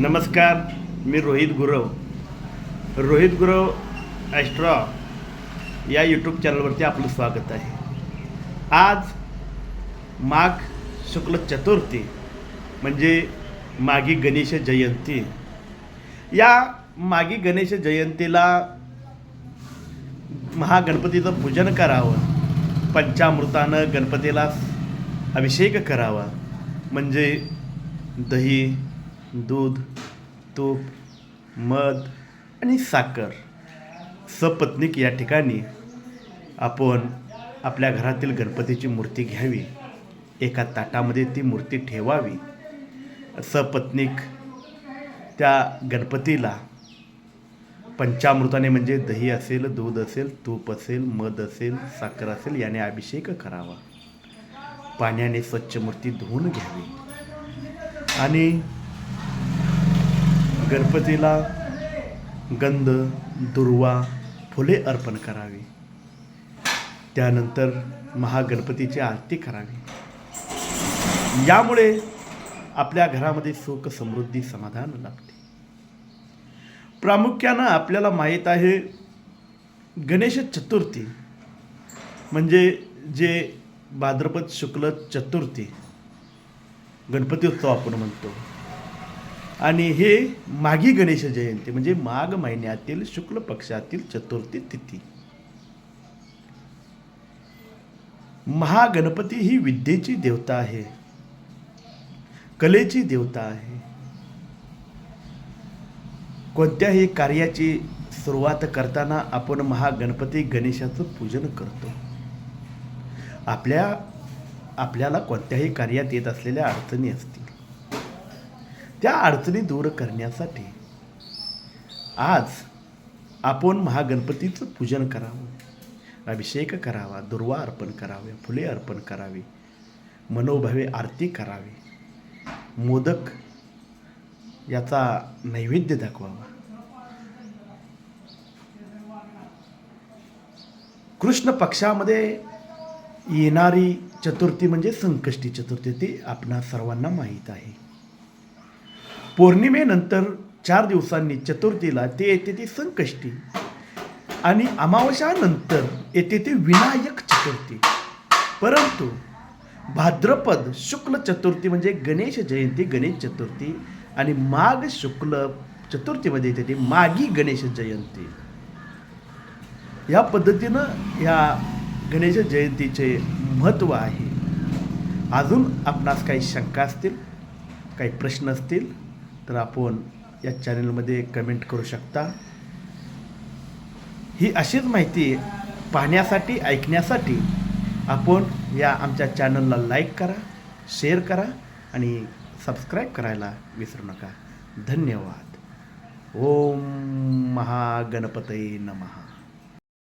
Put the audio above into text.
नमस्कार मी रोहित गुरव. रोहित गुरव ॲस्ट्रॉ या यूट्यूब चॅनलवरती आपलं स्वागत आहे. आज माघ शुक्ल चतुर्थी म्हणजे मागी गणेश जयंती. या मागी गणेश जयंतीला महागणपतीचं पूजन करावं पंचामृतानं गणपतीला अभिषेक करावा म्हणजे दही दूध तूप मध आणि साखर. सपत्नीक या ठिकाणी आपण आपल्या घरातील गणपतीची मूर्ती घ्यावी. एका ताटामध्ये ती मूर्ती ठेवावी. सपत्नीक त्या गणपतीला पंचामृताने म्हणजे दही असेल दूध असेल तूप असेल मध असेल साखर असेल याने अभिषेक करावा. पाण्याने स्वच्छ मूर्ती धुवून घ्यावी. आणि गणपतीला गंध दुर्वा फुले अर्पण करावी. त्यानंतर महागणपतीची आरती करावी. यामुळे आपल्या घरामध्ये सुख समृद्धी समाधान लाभते. प्रामुख्यानं आपल्याला माहीत आहे गणेश चतुर्थी म्हणजे जे भाद्रपद शुक्ल चतुर्थी गणपती उत्सव आपण म्हणतो. आणि हे माघी गणेश जयंती म्हणजे माघ महिन्यातील शुक्ल पक्षातील चतुर्थी तिथी. महागणपती ही विद्येची देवता आहे. कलेची देवता आहे. कोणत्याही कार्याची सुरुवात करताना आपण महागणपती गणेशाचं पूजन करतो. आपल्या आपल्याला कोणत्याही कार्यात येत असलेल्या अडचणी असतील. त्या अडचणी दूर करण्यासाठी आज आपण महागणपतीचं पूजन करावं. अभिषेक करावा दुर्वा अर्पण करावे फुले अर्पण करावी मनोभावे आरती करावी. मोदक याचा नैवेद्य दाखवावा. कृष्ण पक्षामध्ये येणारी चतुर्थी म्हणजे संकष्टी चतुर्थी ती आपणा सर्वांना माहीत आहे. पौर्णिमेनंतर चार दिवसांनी चतुर्थीला ते येते ती संकष्टी. आणि अमावस्यानंतर येते ते विनायक चतुर्थी. परंतु भाद्रपद शुक्ल चतुर्थी म्हणजे गणेश जयंती गणेश चतुर्थी आणि माघ शुक्ल चतुर्थीमध्ये येते ती मागी गणेश जयंती. या पद्धतीनं या गणेश जयंतीचे महत्त्व आहे. अजून आपणास काही शंका असतील काही प्रश्न असतील तर आपण या चॅनलमध्ये कमेंट करू शकता. ही अशीच माहिती पाहण्यासाठी ऐकण्यासाठी आपण या आमच्या चॅनलला लाईक करा शेअर करा आणि सबस्क्राईब करायला विसरू नका. धन्यवाद. ओम महागणपतये नमः.